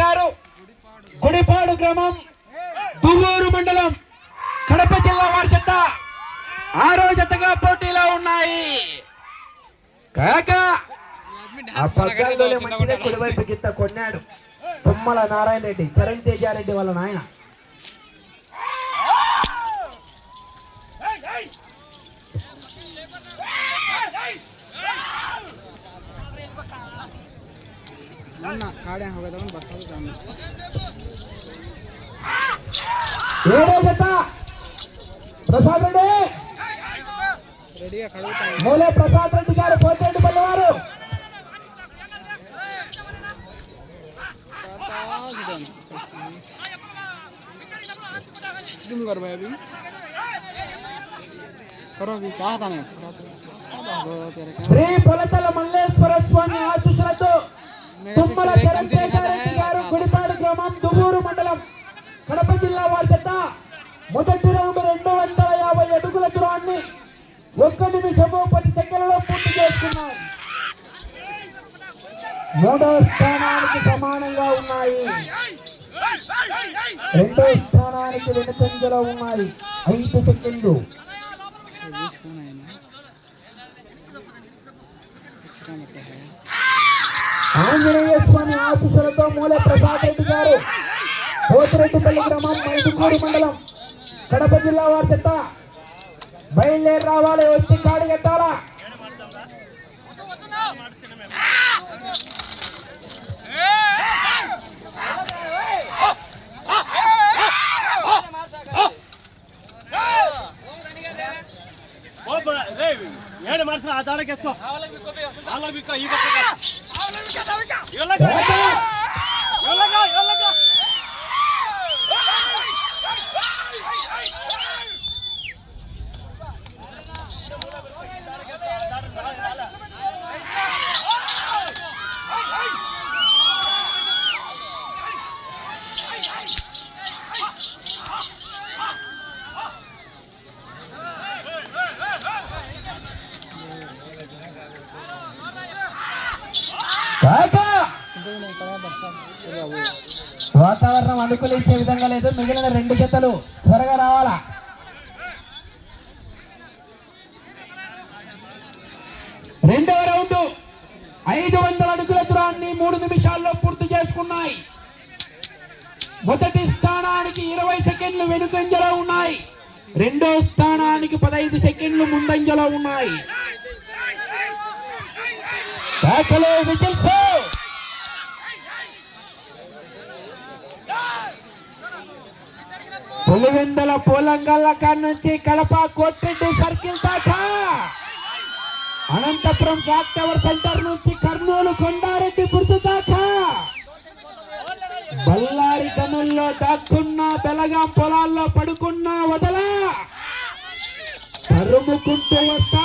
గారు గుడిపాడు గ్రామం దువ్వూరు మండలం కడప జిల్లా వారి జత. ఆరో జతగా పోటీలో ఉన్నాయి. కాక గిత్త కొన్నాడు. తుమ్మల నారాయణ రెడ్డి చరణ్ తేజారెడ్డి వాళ్ళ నాయన. ಕಾಡೆ ಹೋಗೋದವನ್ ಬರ್ತದೆ ಜಾಮಿ ఏడో జత ప్రసాద్ రెడ్డి ರೆಡಿಯಾಗಿ ಕಳುವುತಾನೆ మూలే ప్రసాద్ రెడ్డి గారు పోతేటి పల్లెవారు तुम कर भाई अभी करो अभी क्या था नहीं तेरे क्या శ్రీ పొలతల మల్లేశ్వర స్వామి ఆశీస్సులతో తుమ్మల చరణ్ గారు గుడిపాడు గ్రామం దువ్వూరు మండలం కడప జిల్లా వారి జత. మొదటి రౌండ్ రెండు వందల యాభై అడుగుల దూరాన్ని ఒక్క నిమిషము పది సెకండ్లలో పూర్తి చేసుకున్నారు మూడో స్థానానికి సమానంగా ఉన్నాయి. రెండో స్థానానికి వెనుకంజలో ఉన్నాయి. ఐదు సెకండ్లు. ఆంజనేయ స్వామి ఆశీస్సులతో మూల ప్రసాద్ రెడ్డి గారు పోతిరెడ్డిపల్లి గ్రామం మంచికూరు మండలం కడప జిల్లా వారి చెత్త బయలుదేరి రావాలి వచ్చి కాడి ఎత్తాలా ఏడు మార్చిన ఆ దాడకేసుకో వాళ్ళకి బిక్కో ఈ పక్క వెళ్ళగా వెళ్ళగా వాతావరణం అనుకూలించే విధంగా లేదు. మిగిలిన రెండు జతలు త్వరగా రావాలా? రెండవ రౌండ్ ఐదు వందల అడుగుల దూరాన్ని మూడు నిమిషాల్లో పూర్తి చేసుకున్నాయి. మొదటి స్థానానికి ఇరవై సెకండ్లు వెనుకంజలో ఉన్నాయి. రెండో స్థానానికి పదహైదు సెకండ్లు ముందంజలో ఉన్నాయి. కేకలు విజిల్స్ పులివెందల పూలంగల్ల కాడ నుంచి కడప కోట్రెడ్డి సర్కిల్ దాకా అనంతపురం క్లాక్ టవర్ సెంటర్ నుంచి కర్నూలు కొండారెడ్డి గుర్తు దాకా బళ్ళారి గనుల్లో దాక్కున్న బెలగాం పొలాల్లో పడుకున్న వదల. తరుముకుంటూ వస్తా.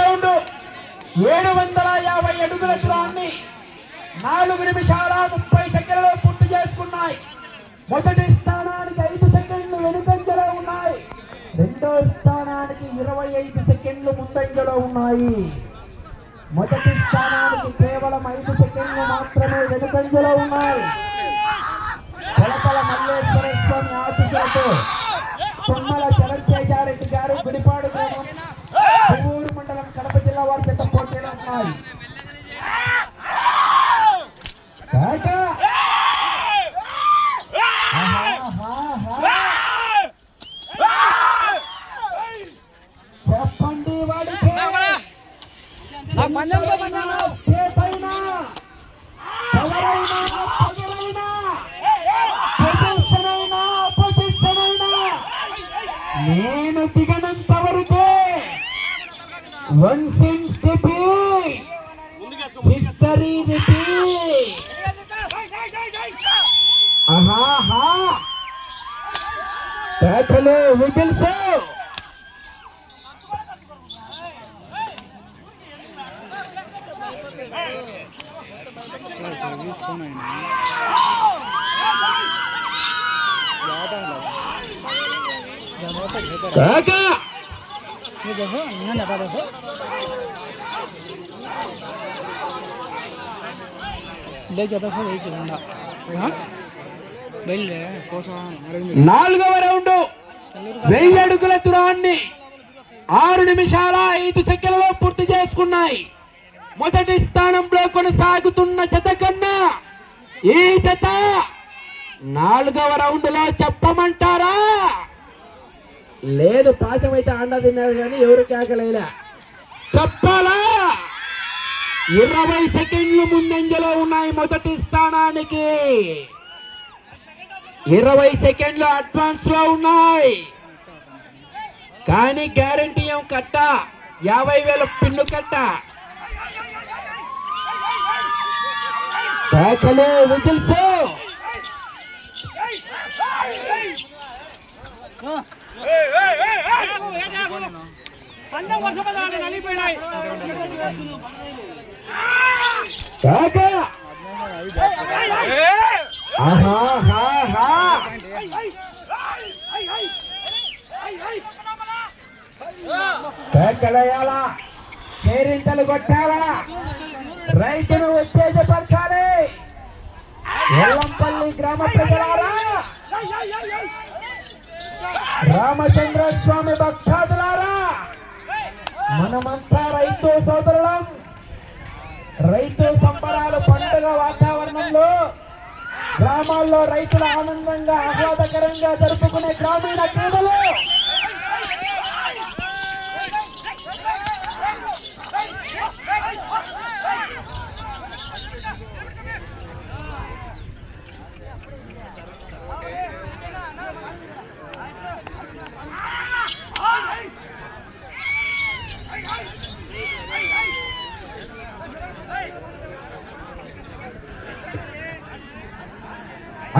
ఏడు వందల యాభై అడుగుల దూరాన్ని నాలుగు నిమిషాల ముప్పై సెకండ్లలో పూర్తి చేసుకున్నాయి. మొదటి స్థానానికి ఐదు సెకండ్లు వెనుకంజలో ఉన్నాయి. రెండో స్థానానికి ఇరవై ఐదు సెకండ్లు ముందంజలో ఉన్నాయి. మొదటి స్థానానికి కేవలం ఐదు సెకండ్లు మాత్రమే వెనుకంజలో ఉన్నాయి. కొలపల మల్లేశ్వర స్వామి ఆశీస్సులతో తుమ్మల చరణ్ గారు గుడిపాడు గ్రామం మండలం కడప జిల్లా వారి చెప్పండి వాడి నేను దిగనంత వరకే. వన్ సెంట్ प्यारी बेटी हाँ हाँ बैठ लो विपिल से देखो ले जाता सर यही चलना हाँ बैल ले कोसा अरविंद నాలుగవ రౌండ్ వెయ్యి అడుగుల దూరాన్ని ఆరు నిమిషాల ఐదు సెకండ్లలో పూర్తి చేసుకున్నాయి మొదటి స్థానంలో కొనసాగుతున్న జత కన్నా ఈ జత నాలుగవ రౌండ్ లో చెప్పమంటారా లేదు పాశం అయితే అండ తిన్నారు కానీ ఎవరు కేకలేలా చెప్పాలా ఇరవై సెకండ్లు ముందంజలో ఉన్నాయి మొదటి స్థానానికి ఇరవై సెకండ్లు అడ్వాన్స్లో ఉన్నాయి కానీ గ్యారంటీ ఏం కట్ట యాభై వేల పిన్ను కట్ట కేకలు విజిల్స్ వర్షం నలిపోయినాయి కేక ఆహా కొట్టాలా? రైతును ఉత్తేజపరచాలి! ఎల్లంపల్లి గ్రామ ప్రజలారా! రామచంద్ర స్వామి భక్తాదులారా! మనమంతా రైతు సోదరులం! రైతు సంబరాలు పండుగ వాతావరణంలో గ్రామాల్లో రైతులు ఆనందంగా ఆహ్లాదకరంగా జరుపుకునే గ్రామీణ క్రీడలు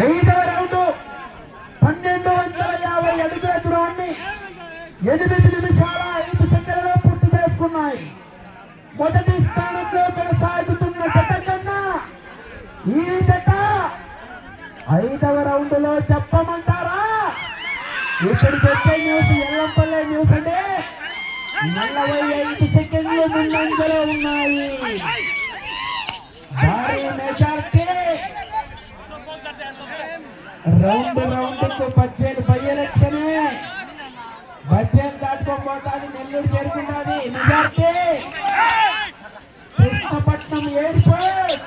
ఐదవ రౌండ్ పన్నెండు వందల యాభై అడుగుల దూరాన్ని ఎనిమిది నిమిషాల ఐదు సెకండ్లలో పూర్తి చేసుకున్నాయి. మొదటి స్థానంలో కొనసాగుతున్న జత కన్నా ఈ జత ఐదవ రౌండ్లో చెప్పమంటారా? ఇప్పుడు చెప్పే న్యూస్ ఎల్లంపల్లె న్యూస్ అంటే నలభై ఐదు సెకండ్లు ముందంజలో ఉన్నాయి. భారీ మెజార్టీ. రౌండ్ రౌండ్కు పద్దెనిమిది నెల్లూరు చేరుకున్నది. మెజార్టీ. కృష్ణపట్నం ఎయిర్పోర్ట్.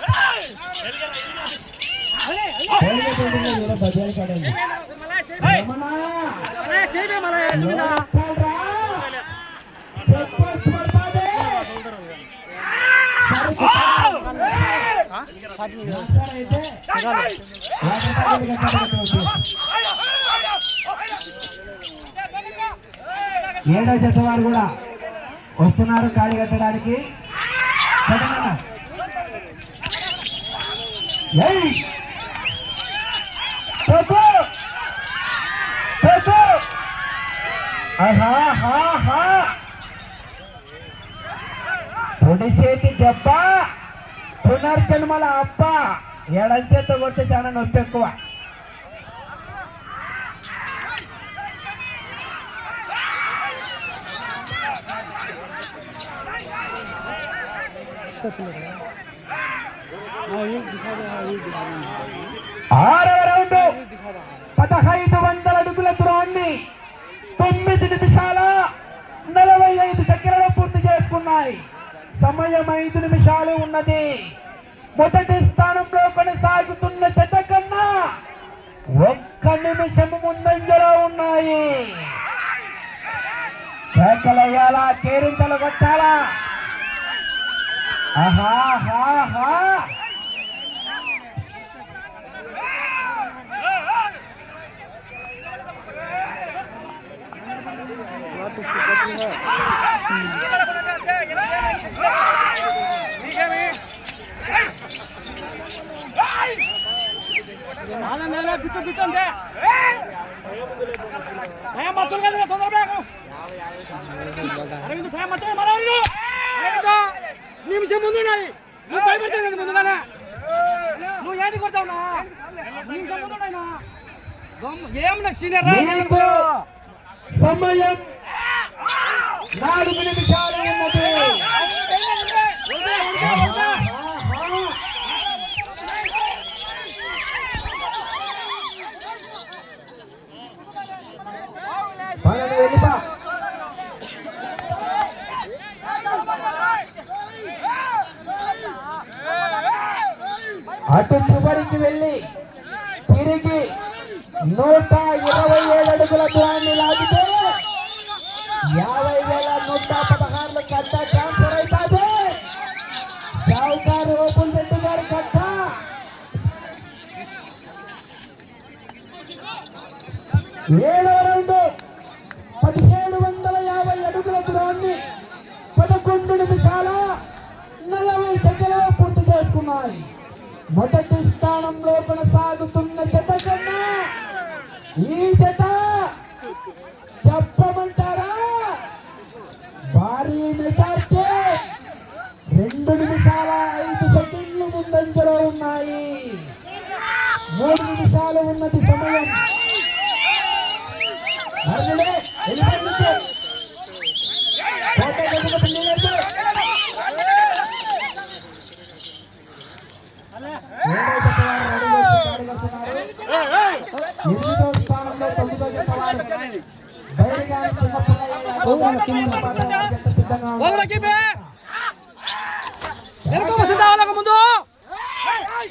పడతాది. నమస్కారం అయితే. ఏడో జత వారు కూడా వస్తున్నారు ఖాళీ కట్టడానికి. కట్టమన్నా. పొడి చేతి దెబ్బ పునర్జన్మల అప్ప ఏడంచేత కొట్టి చాలా నొప్పి ఎక్కువ ఆరవ రౌండ్ పదహైదు వందల అడుగుల దూరాన్ని తొమ్మిది నిమిషాల నలభై ఐదు సెకండ్లు పూర్తి చేసుకున్నాయి. సమయం ఐదు నిమిషాలు ఉన్నది. మొదటి స్థానంలో కొనసాగుతున్న జత కన్నా ఒక్క నిమిషం ముందంజలో ఉన్నాయి. కేరింతలు కొట్టాలా? आहा हा हा ಮತ್ತೊಂದು ತೊಂದರೆ ಅರವಿಂದ ಮತ್ತೊಂದು ಮರ ಅರವಿಂದ నిమిషం ముందు ఉండాలి నువ్వు భయపడతావు కదా ముందుగానే నువ్వు ఏంటి కొడతావు నా నిమిషం ముందు ఉన్నాయినా ఏమన్నా సీనియర్ సమయం నాలుగు నిమిషాలు ఉన్నది చివరికి వెళ్ళి తిరిగి నూట ఇరవై ఏడు అడుగుల దూరాన్ని లాగితే యాభై వేల నూట పదహారుల కట్ట ట్రాన్స్ఫర్ అవుతుంది సావుకారు ఓపెన్ రెడ్డి గారి కట్ట. ఏడవ రెండు పదిహేడు వందల యాభై అడుగుల దూరాన్ని పదకొండు నిమిషాల నలభై సెకండ్లలో పూర్తి చేసుకున్నాయి. మొదటి స్థానంలో కొనసాగుతున్న జత కన్నా ఈ జత చెప్పమంటారా? భారీ మెజార్టీ. రెండు నిమిషాల ఐదు సెకండ్లు ముందంజలో ఉన్నాయి. మూడు నిమిషాలు ఉన్నది సమయం అర్జునే, వెళ్ళిపోండి నుంచి. కోట గదిలో పిల్లలు. ఏడో జత వారు రెడీ చేసి గాడి కడుతున్నారు. ఎనిమిదో స్థానంలో తొమ్మిదో జత వారు ధైర్యంగా చిన్నప్పగా సిద్ధంగా ఉన్నారు. వెనక వస్తుందా వాళ్ళకు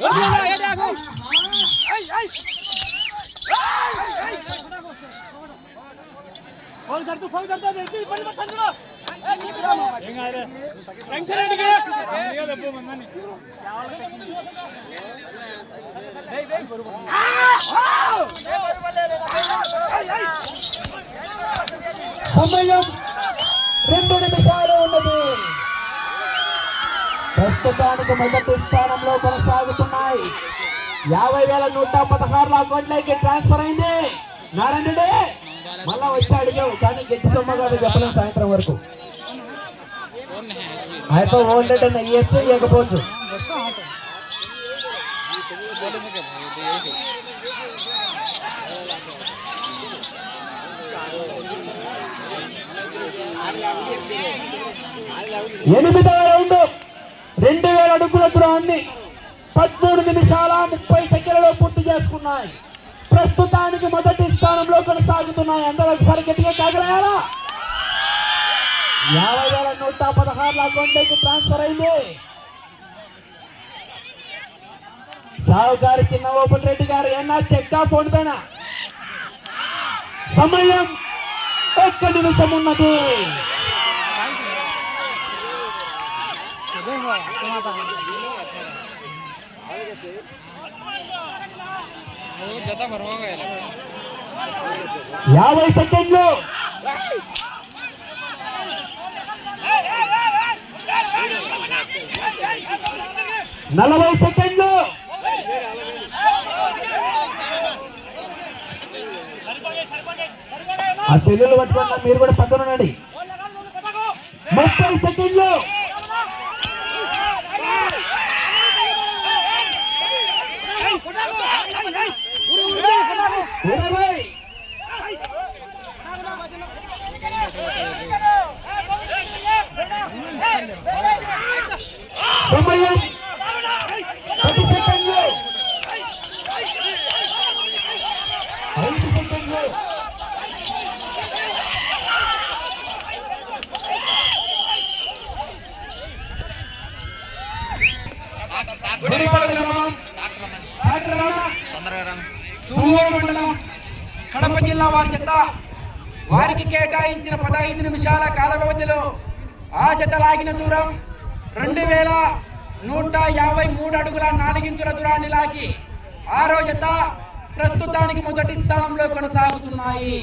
ముందు ఏంటి ఆగు? ఫోన్ కడుతూ ఫోన్ కడుతూ సమయం రెండు నిమిషాలు ఉన్నది. ప్రస్తుతానికి మొదటి స్థానంలో కొనసాగుతున్నాయి. యాభై వేల నూట పదహారుల అకౌంట్లోకి ట్రాన్స్ఫర్ అయింది. నారాయణుడే మళ్ళా వచ్చి అడిగావు కానీ గెట్టి సొమ్మగారు చెప్పలేదు సాయంత్రం వరకు. అయితే ఓల్డ్ అని అయ్యచ్చు ఇవ్వకపోవచ్చు. ఎనిమిదవ రౌండ్. రెండు వేల అడుగుల దూరాన్ని పదమూడు నిమిషాల ముప్పై సెకండ్లలో పూర్తి చేసుకున్నాయి. ప్రస్తుతానికి మొదటి స్థానంలో కొనసాగుతున్నాయి. అందరూ ఒకసారి గట్టిగా కాగలయాలా యాభై వేల నూట పదహారుల అకౌంట్లోకి ట్రాన్స్ఫర్ అయింది. సావు గారు చిన్న ఓపెన్ రెడ్డి గారు ఏనా చెక్కా ఫోన్ పైన? సమయం ఒక్క నిమిషం ఉన్నది. యాభై సెకండ్లు. నలభై సెకండ్లు. ఆ చెల్లెలు పట్టుకున్నా మీరు కూడా పక్కన ఉండండి. ముప్పై సెకండ్లు ఇరవై సమయం పది సెకండ్లు ఐదు సెకండ్లు గుడిపాడు గ్రామం మండలం కడప జిల్లా వారి జత వారికి కేటాయించిన పదహైదు నిమిషాల కాల వ్యవధిలో ఆ జత లాగిన దూరం రెండు వేల నూట యాభై మూడు అడుగుల నాలుగించుల దూరాన్ని లాగి ఆరో జత ప్రస్తుతానికి మొదటి స్థానంలో కొనసాగుతున్నాయి.